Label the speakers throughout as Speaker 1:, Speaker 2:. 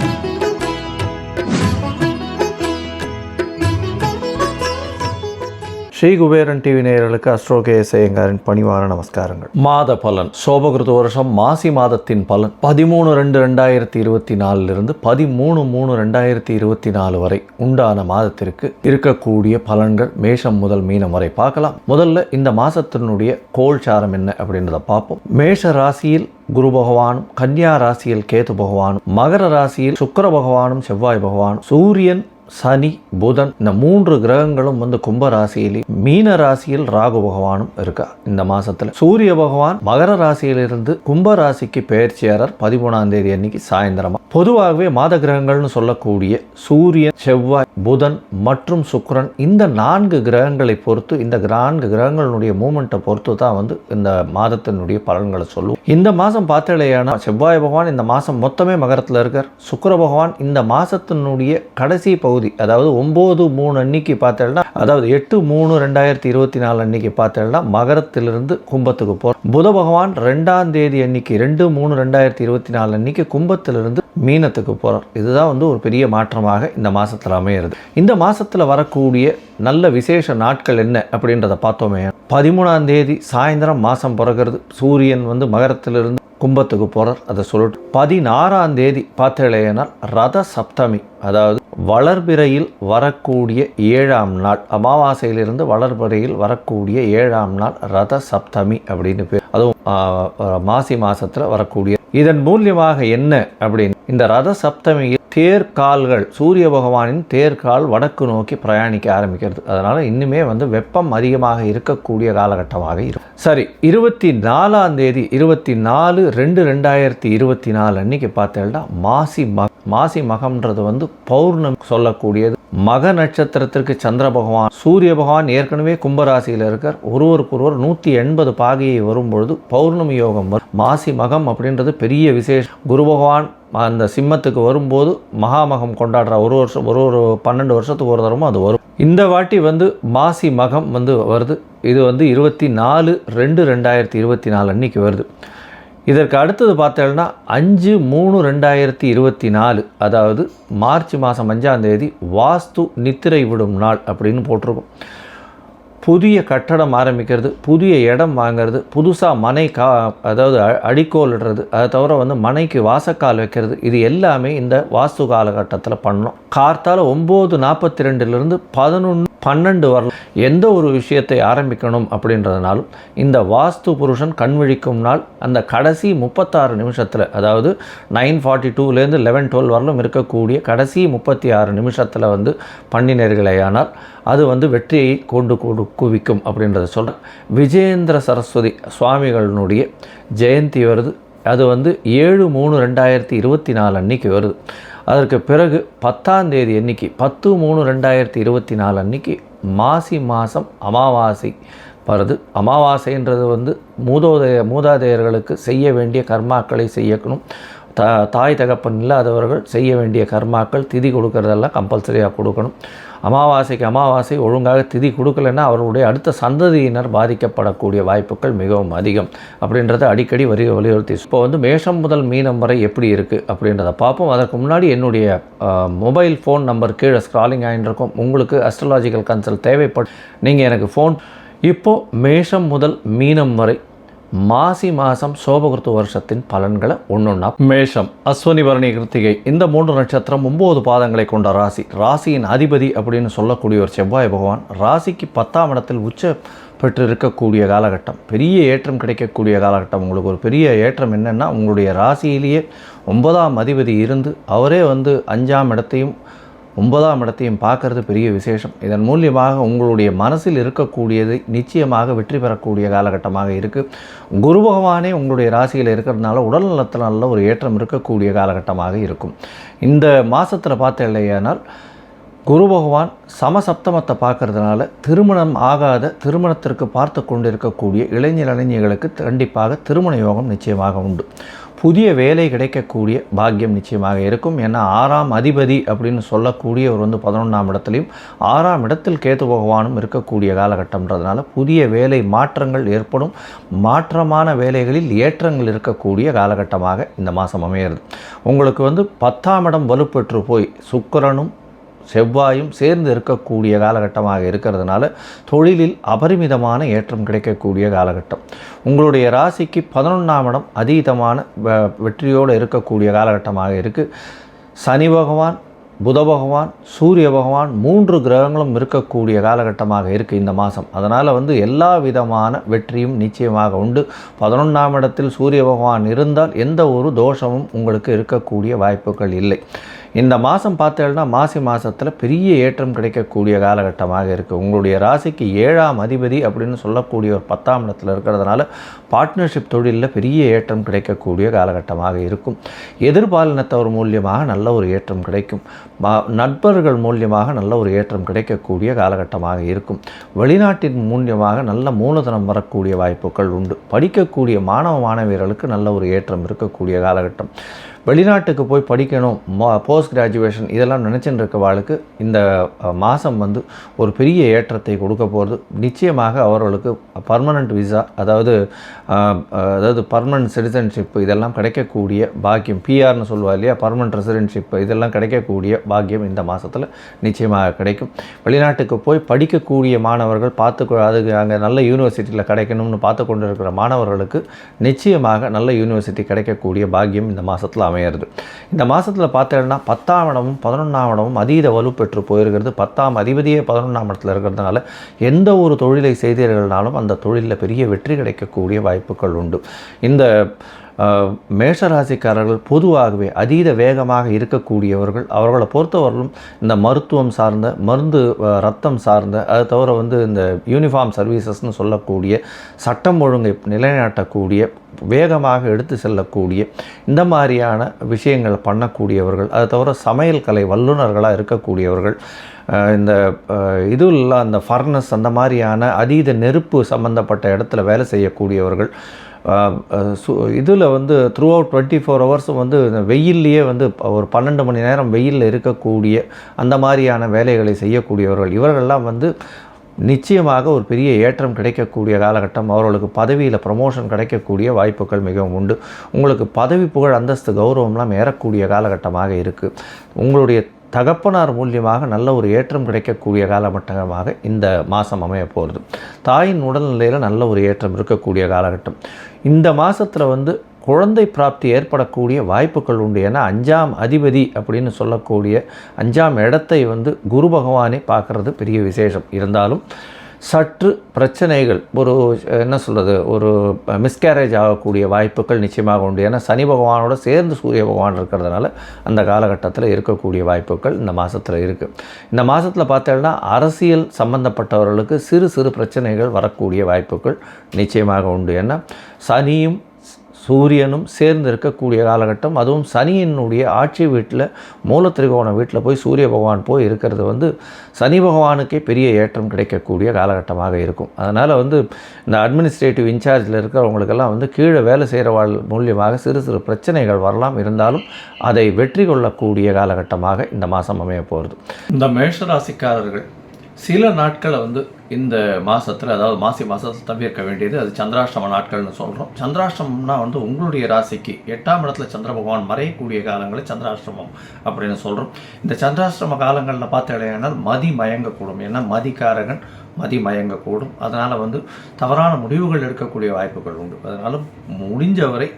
Speaker 1: Thank you. Sri Kuberan TV நேயர்களுக்கு astro K சேயங்காரின் பணிவான நமஸ்காரங்கள். மாத பலன். சோபகிருத வருஷம் மாசி மாதத்தின் பலன். பதிமூணு ரெண்டு ரெண்டாயிரத்தி இருபத்தி நாலுலேருந்து பதிமூணு மூணு ரெண்டாயிரத்தி இருபத்தி நாலு வரை உண்டான மாதத்திற்கு இருக்கக்கூடிய பலன்கள் மேஷம் முதல் மீனம் வரை பார்க்கலாம். முதல்ல இந்த மாதத்தினுடைய கோல் சாரம் என்ன அப்படின்றத பார்ப்போம். மேஷ ராசியில் குரு பகவானும் கன்னியா ராசியில் கேது பகவானும் மகர ராசியில் சுக்கர பகவானும் செவ்வாய் பகவானும் சூரியன் சனி புதன் இந்த மூன்று கிரகங்களும் வந்து கும்ப ராசியிலே மீன ராசியில் ராகு பகவானும் இருக்கா? இந்த மாசத்துல சூரிய பகவான் மகர ராசியிலிருந்து கும்ப ராசிக்கு பெயர்ச்சியாளர் பதிமூணாம் தேதி அன்னைக்கு சாயந்தரமா. பொதுவாகவே மாத கிரகங்கள்னு சொல்லக்கூடிய சூரியன் செவ்வாய் புதன் மற்றும் சுக்கரன் இந்த நான்கு கிரகங்களை பொறுத்து இந்த நான்கு கிரகங்களுடைய மூமெண்ட்டை பொறுத்து தான் வந்து இந்த மாதத்தினுடைய பலன்களை சொல்லுவோம் இந்த மாதம் பார்த்தலையான செவ்வாய் பகவான் இந்த மாதம் மொத்தமே மகரத்தில் இருக்கார். சுக்கர பகவான் இந்த மாதத்தினுடைய கடைசி பகுதி அதாவது ஒம்பது மூணு அன்னைக்கு பார்த்தேன்னா அதாவது எட்டு மூணு ரெண்டாயிரத்தி இருபத்தி நாலு அன்னைக்கு பார்த்தேன்னா மகரத்திலிருந்து கும்பத்துக்கு போகிறோம் புத பகவான் ரெண்டாம் தேதி அன்னைக்கு ரெண்டு மூணு ரெண்டாயிரத்தி இருபத்தி நாலு அன்னைக்கு கும்பத்திலிருந்து மீனத்துக்கு போகிறார் இதுதான் வந்து ஒரு பெரிய மாற்றமாக இந்த மாதத்தில் அமையிறது. இந்த மாதத்தில் வரக்கூடிய நல்ல விசேஷ நாட்கள் என்ன அப்படின்றத பார்த்தோமே. பதிமூணாம் தேதி சாயந்தரம் மாதம் பிறகுறது. சூரியன் வந்து மகரத்திலிருந்து கும்பத்துக்கு போகிறார் அதை சொல்லிட்டு பதினாறாம் தேதி பார்த்தேனால் ரத சப்தமி. அதாவது வளர்பிறையில் வரக்கூடிய ஏழாம் நாள். அமாவாசையிலிருந்து வளர்பிறையில் வரக்கூடிய ஏழாம் நாள் ரத சப்தமி அப்படின்னு பேர். அதுவும் மாசி மாசத்துல வரக்கூடிய இதன் மூலியமாக என்ன அப்படின்னு? இந்த ரத சப்தமியில் தேர்கால்கள் சூரிய பகவானின் தேர்கால் வடக்கு நோக்கி பிரயாணிக்க ஆரம்பிக்கிறது. அதனால் இன்னுமே வந்து வெப்பம் அதிகமாக இருக்கக்கூடிய காலகட்டமாக இருக்கும். சரி இருபத்தி நாலாம் தேதி இருபத்தி நாலு ரெண்டு ரெண்டாயிரத்தி இருபத்தி நாலு அன்னைக்கு பார்த்தேன்னா மாசி மக மாசி மகம்ன்றது வந்து பௌர்ணமி சொல்லக்கூடியது. மக நட்சத்திரத்திற்கு சந்திர பகவான் சூரிய பகவான் ஏற்கனவே கும்பராசியில் இருக்கார். ஒருவருக்கு ஒருவர் நூற்றி எண்பது பாகையை வரும்பொழுது பௌர்ணமி யோகம் வரும். மாசி மகம் அப்படின்றது பெரிய விசேஷம் குரு பகவான் அந்த சிம்மத்துக்கு வரும்போது மகாமகம் கொண்டாடுற ஒரு வருஷம் ஒரு ஒரு பன்னெண்டு வருஷத்துக்கு ஒரு தரமும் அது வரும். இந்த வாட்டி வந்து மாசி மகம் வந்து வருது. இது வந்து இருபத்தி நாலு ரெண்டு ரெண்டாயிரத்தி இருபத்தி நாலு அன்னைக்கு வருது. இதற்கு அடுத்தது பார்த்தோம்னா அஞ்சு மூணு ரெண்டாயிரத்தி இருபத்தி நாலு அதாவது மார்ச் மாதம் அஞ்சாம் தேதி வாஸ்து நித்திரை விடும் நாள் அப்படின்னு போட்டிருக்கோம். புதிய கட்டடம் ஆரம்பிக்கிறது புதிய இடம் வாங்குறது புதுசாக மனை கா அதாவது அ- அடிக்கோல் அதை தவிர வந்து மனைக்கு வாசக்கால் வைக்கிறது இது எல்லாமே இந்த வாஸ்து காலகட்டத்தில் பண்ணணும். கார்த்தால் ஒம்பது நாற்பத்தி ரெண்டுலேருந்து பதினொன்று பன்னெண்டு வரலாம் எந்த ஒரு விஷயத்தை ஆரம்பிக்கணும் அப்படின்றதுனாலும் இந்த வாஸ்து புருஷன் கண் விழிக்கும் நாள் அந்த கடைசி முப்பத்தாறு நிமிஷத்தில் அதாவது நைன் ஃபார்ட்டி டூலேருந்து லெவன் டுவெல் வரலும் இருக்கக்கூடிய கடைசி முப்பத்தி ஆறு நிமிஷத்தில் வந்து பண்ணினர்களேயானால் அது வந்து வெற்றியை கொண்டு கொடு குவிக்கும் அப்படின்றத சொல்கிறேன் விஜயேந்திர சரஸ்வதி சுவாமிகளினுடைய ஜெயந்தி வருது. அது வந்து ஏழு மூணு ரெண்டாயிரத்தி இருபத்தி நாலு அன்னைக்கு வருது. அதற்கு பிறகு பத்தாம் தேதி அன்னைக்கு பத்து மூணு ரெண்டாயிரத்தி இருபத்தி நாலு அன்னைக்கு மாசி மாதம் அமாவாசை வருது அமாவாசைன்றது வந்து மூதோதய மூதாதையர்களுக்கு செய்ய வேண்டிய கர்மாக்களை செய்யணும் தா தாய் தகப்பன் இல்லாதவர்கள் செய்ய வேண்டிய கர்மாக்கள் திதி கொடுக்கறதெல்லாம் கம்பல்சரியாக கொடுக்கணும். அமாவாசைக்கு அமாவாசை ஒழுங்காக திதி கொடுக்கலன்னா அவர்களுடைய அடுத்த சந்ததியினர் பாதிக்கப்படக்கூடிய வாய்ப்புகள் மிகவும் அதிகம். அப்படின்றத அடிக்கடி வரி வலியுறுத்தி. இப்போ வந்து மேஷம் முதல் மீனம் வரை எப்படி இருக்குது அப்படின்றத பார்ப்போம். அதற்கு முன்னாடி என்னுடைய மொபைல் ஃபோன் நம்பர் கீழே ஸ்க்ராலிங் ஆகிட்டு உங்களுக்கு அஸ்ட்ராலாஜிக்கல் கன்சல்ட் தேவைப்படும் நீங்கள் எனக்கு ஃபோன் இப்போது மேஷம் முதல் மீனம் வரை மாசி மாதம் சோபகிருத்து வருஷத்தின் பலன்களை ஒன்றுன்னா மேஷம் அஸ்வனி பரணி கிருத்திகை இந்த மூன்று நட்சத்திரம் ஒம்பது பாதங்களை கொண்ட ராசி. ராசியின் அதிபதி அப்படின்னு சொல்லக்கூடிய ஒரு செவ்வாய் பகவான் ராசிக்கு பத்தாம் இடத்தில் உச்ச பெற்று இருக்கக்கூடிய காலகட்டம். பெரிய ஏற்றம் கிடைக்கக்கூடிய காலகட்டம். உங்களுக்கு ஒரு பெரிய ஏற்றம் என்னென்னா உங்களுடைய ராசியிலேயே ஒன்பதாம் அதிபதி இருந்து அவரே வந்து அஞ்சாம் இடத்தையும் ஒன்பதாம் இடத்தையும் பார்க்கறது பெரிய விசேஷம். இதன் மூலியமாக உங்களுடைய மனசில் இருக்கக்கூடியது நிச்சயமாக வெற்றி பெறக்கூடிய காலகட்டமாக இருக்குது குரு பகவானே உங்களுடைய ராசியில் இருக்கிறதுனால உடல் நலத்தில் நல்ல ஒரு ஏற்றம் இருக்கக்கூடிய காலகட்டமாக இருக்கும். இந்த மாதத்தில் பார்த்த இல்லையானால் குரு பகவான் சமசப்தமத்தை பார்க்கறதுனால திருமணம் ஆகாத திருமணத்திற்கு பார்த்து கொண்டிருக்கக்கூடிய இளைஞர் இளைஞர்களுக்கு கண்டிப்பாக திருமண யோகம் நிச்சயமாக உண்டு. புதிய வேலை கிடைக்கக்கூடிய பாக்கியம் நிச்சயமாக இருக்கும். ஏன்னா ஆறாம் அதிபதி அப்படின்னு சொல்லக்கூடியவர் வந்து பதினொன்றாம் இடத்துலையும் ஆறாம் இடத்தில் கேத்து பகவானும் இருக்கக்கூடிய காலகட்டம்ன்றதுனால புதிய வேலை மாற்றங்கள் ஏற்படும். மாற்றமான வேலைகளில் ஏற்றங்கள் இருக்கக்கூடிய காலகட்டமாக இந்த மாதம் அமையிறது. உங்களுக்கு வந்து பத்தாம் இடம் வலுப்பெற்று போய் சுக்கரனும் செவ்வாயும் சேர்ந்து இருக்கக்கூடிய காலகட்டமாக இருக்கிறதுனால தொழிலில் அபரிமிதமான ஏற்றம் கிடைக்கக்கூடிய காலகட்டம். உங்களுடைய ராசிக்கு பதினொன்றாம் இடம் அதீதமான வெற்றியோடு இருக்கக்கூடிய காலகட்டமாக இருக்குது சனி பகவான் புத பகவான் சூரிய பகவான் மூன்று கிரகங்களும் இருக்கக்கூடிய காலகட்டமாக இருக்குது இந்த மாதம் அதனால் வந்து எல்லா விதமான வெற்றியும் நிச்சயமாக உண்டு. பதினொன்றாம் இடத்தில் சூரிய பகவான் இருந்தால் எந்த ஒரு தோஷமும் உங்களுக்கு இருக்கக்கூடிய வாய்ப்புகள் இல்லை. இந்த மாதம் பார்த்தேன்னா மாசி மாதத்தில் பெரிய ஏற்றம் கிடைக்கக்கூடிய காலகட்டமாக இருக்குது உங்களுடைய ராசிக்கு ஏழாம் அதிபதி அப்படின்னு சொல்லக்கூடிய ஒரு பத்தாம் இடத்துல இருக்கிறதுனால பார்ட்னர்ஷிப் தொழிலில் பெரிய ஏற்றம் கிடைக்கக்கூடிய காலகட்டமாக இருக்கும். எதிர்பாலினத்தவர் மூலியமாக நல்ல ஒரு ஏற்றம் கிடைக்கும். நண்பர்கள் மூலியமாக நல்ல ஒரு ஏற்றம் கிடைக்கக்கூடிய காலகட்டமாக இருக்கும். வெளிநாட்டின் மூலியமாக நல்ல மூலதனம் வரக்கூடிய வாய்ப்புகள் உண்டு. படிக்கக்கூடிய மாணவ மாணவியர்களுக்கு நல்ல ஒரு ஏற்றம் இருக்கக்கூடிய காலகட்டம். வெளிநாட்டுக்கு போய் படிக்கணும் போஸ்ட் கிராஜுவேஷன் இதெல்லாம் நினச்சின்னு இருக்க இருக்கவாளுக்கு இந்த மாதம் வந்து ஒரு பெரிய ஏற்றத்தை கொடுக்க போகிறது நிச்சயமாக அவர்களுக்கு பர்மனண்ட் விசா அதாவது அதாவது பர்மனன்ட் சிட்டிசன்ஷிப் இதெல்லாம் கிடைக்கக்கூடிய பாக்கியம். பிஆர்னு சொல்லுவா இல்லையா? பர்மனண்ட் ரெசிடென்ஷிப் இதெல்லாம் கிடைக்கக்கூடிய பாக்கியம் இந்த மாதத்தில் நிச்சயமாக கிடைக்கும். வெளிநாட்டுக்கு போய் படிக்கக்கூடிய மாணவர்கள் பார்த்து அதுக்கு அங்கே நல்ல யூனிவர்சிட்டியில் கிடைக்கணும்னு பார்த்து கொண்டு இருக்கிற மாணவர்களுக்கு நிச்சயமாக நல்ல யூனிவர்சிட்டி கிடைக்கக்கூடிய பாக்கியம் இந்த மாதத்தில் அமையிறது. இந்த மாதத்தில் பார்த்தேன்னா பத்தாம் இடமும் பதினொன்றாம் இடமும் அதீத வலுப்பெற்று போயிருக்கிறது. பத்தாம் அதிபதியே பதினொன்றாம் இடத்துல இருக்கிறதுனால எந்த ஒரு தொழிலை செய்தீர்கள்னாலும் அந்த தொழிலில் பெரிய வெற்றி கிடைக்கக்கூடிய வாய்ப்புகள் உண்டு. இந்த மேஷராசிக்காரர்கள் பொதுவாகவே அதீத வேகமாக இருக்கக்கூடியவர்கள் அவர்களை பொறுத்தவரையிலும் இந்த மருத்துவம் சார்ந்த மருந்து ரத்தம் சார்ந்த அது தவிர வந்து இந்த யூனிஃபார்ம் சர்வீசஸ்னு சொல்லக்கூடிய சட்டம் ஒழுங்கை நிலைநாட்டக்கூடிய வேகமாக எடுத்து செல்லக்கூடிய இந்த மாதிரியான விஷயங்களை பண்ணக்கூடியவர்கள் அது தவிர சமையல் கலை வல்லுநர்களாக இருக்கக்கூடியவர்கள் இந்த அஹ், இதுல அந்த ஃபர்னஸ் அந்த மாதிரியான அதீத நெருப்பு சம்மந்தப்பட்ட இடத்துல வேலை செய்யக்கூடியவர்கள் இதில் வந்து த்ரூ அவுட் டுவெண்ட்டி ஃபோர் ஹவர்ஸும் வந்து இந்த வெயில்லையே வந்து ஒரு பன்னெண்டு மணி நேரம் வெயிலில் இருக்கக்கூடிய அந்த மாதிரியான வேலைகளை செய்யக்கூடியவர்கள். இவர்கள்லாம் வந்து நிச்சயமாக ஒரு பெரிய ஏற்றம் கிடைக்கக்கூடிய காலகட்டம். அவர்களுக்கு பதவியில் ப்ரமோஷன் கிடைக்கக்கூடிய வாய்ப்புகள் மிகவும் உண்டு. உங்களுக்கு பதவி புகழ் அந்தஸ்து கௌரவம்லாம் ஏறக்கூடிய காலகட்டமாக இருக்குது உங்களுடைய தகப்பனார் மூலியமாக நல்ல ஒரு ஏற்றம் கிடைக்கக்கூடிய காலகட்டமாக இந்த மாதம் அமைய போகிறது தாயின் உடல்நிலையில் நல்ல ஒரு ஏற்றம் இருக்கக்கூடிய காலகட்டம். இந்த மாதத்தில் வந்து குழந்தை பிராப்தி ஏற்படக்கூடிய வாய்ப்புகள் உண்டு. ஏன்னா அஞ்சாம் அதிபதி அப்படின்னு சொல்லக்கூடிய அஞ்சாம் இடத்தை வந்து குரு பகவானே பார்க்குறது பெரிய விசேஷம். இருந்தாலும் சற்று பிரச்சனைகள் ஒரு என்ன சொல்கிறது ஒரு மிஸ்கேரேஜ் ஆகக்கூடிய வாய்ப்புகள் நிச்சயமாக உண்டு. ஏன்னா சனி பகவானோட சேர்ந்து சூரிய பகவான் இருக்கிறதுனால அந்த காலகட்டத்தில் இருக்கக்கூடிய வாய்ப்புகள் இந்த மாதத்தில் இருக்குது இந்த மாதத்தில் பார்த்தோன்னா அரசியல் சம்பந்தப்பட்டவர்களுக்கு சிறு சிறு பிரச்சனைகள் வரக்கூடிய வாய்ப்புகள் நிச்சயமாக உண்டு. ஏன்னா சனியும் சூரியனும் சேர்ந்து இருக்கக்கூடிய காலகட்டம். அதுவும் சனியினுடைய ஆட்சி வீட்டில் மூலத்திரிகோண வீட்டில் போய் சூரிய பகவான் போய் இருக்கிறது வந்து சனி பகவானுக்கே பெரிய ஏற்றம் கிடைக்கக்கூடிய காலகட்டமாக இருக்கும். அதனால் வந்து இந்த அட்மினிஸ்ட்ரேட்டிவ் இன்சார்ஜில் இருக்கிறவங்களுக்கெல்லாம் வந்து கீழே வேலை செய்கிறவாள் மூலியமாக சிறு சிறு பிரச்சனைகள் வரலாம். இருந்தாலும் அதை வெற்றி கொள்ளக்கூடிய காலகட்டமாக இந்த மாதம் அமைய போகிறது. இந்த மேஷராசிக்காரர்கள் சில நாட்களை வந்து இந்த மாதத்தில் அதாவது மாசி மாதத்தில் தவிர்க்க வேண்டியது அது சந்திராஷ்டம நாட்கள்னு சொல்கிறோம் சந்திராஷ்டமம்னா வந்து உங்களுடைய ராசிக்கு எட்டாம் இடத்துல சந்திர பகவான் மறையக்கூடிய காலங்களை சந்திராஷ்டமம் அப்படின்னு சொல்கிறோம் இந்த சந்திராஷ்டம காலங்களில் பார்த்தீங்கன்னா மதி மயங்கக்கூடும். ஏன்னா மதிக்காரகன் மதி மயங்கக்கூடும். அதனால் வந்து தவறான முடிவுகள் எடுக்கக்கூடிய வாய்ப்புகள் உண்டு. அதனால் முடிஞ்சவரை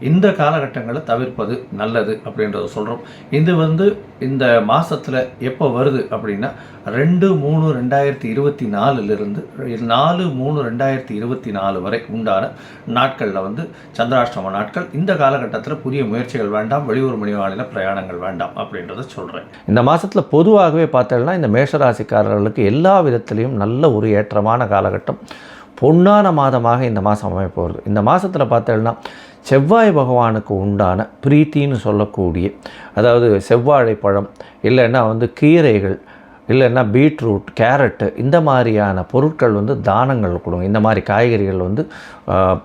Speaker 1: இந்த காலகட்டங்களை தவிர்ப்பது நல்லது அப்படின்றத சொல்கிறோம் இது வந்து இந்த மாதத்தில் எப்போ வருது அப்படின்னா ரெண்டு மூணு ரெண்டாயிரத்தி இருபத்தி நாலுலேருந்து நாலு மூணு ரெண்டாயிரத்தி இருபத்தி நாலு வரை உண்டான நாட்களில் வந்து சந்திராஷ்டம நாட்கள். இந்த காலகட்டத்தில் புதிய முயற்சிகள் வேண்டாம் வெளியூர் மணிவாளில பிரயாணங்கள் வேண்டாம் அப்படின்றத சொல்கிறேன் இந்த மாதத்தில் பொதுவாகவே பார்த்தோம்னா இந்த மேஷராசிக்காரர்களுக்கு எல்லா விதத்திலையும் நல்ல ஒரு ஏற்றமான காலகட்டம். பொன்னான மாதமாக இந்த மாதம் அமைய போகிறது இந்த மாதத்தில் பார்த்தோம்னா செவ்வாய் பகவானுக்கு உண்டான பிரீத்தின்னு சொல்லக்கூடிய அதாவது செவ்வாழை பழம் இல்லைன்னா வந்து கீரைகள் இல்லைன்னா பீட்ரூட் கேரட்டு இந்த மாதிரியான பொருட்கள் வந்து தானங்கள் கொடுங்க. இந்த மாதிரி காய்கறிகள் வந்து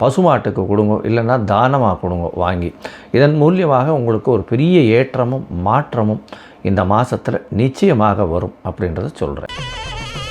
Speaker 1: பசுமாட்டுக்கு கொடுங்க இல்லைன்னா தானமாக கொடுங்க வாங்கி. இதன் மூலியமாக உங்களுக்கு ஒரு பெரிய ஏற்றமும் மாற்றமும் இந்த மாதத்தில் நிச்சயமாக வரும் அப்படின்றத சொல்கிறேன்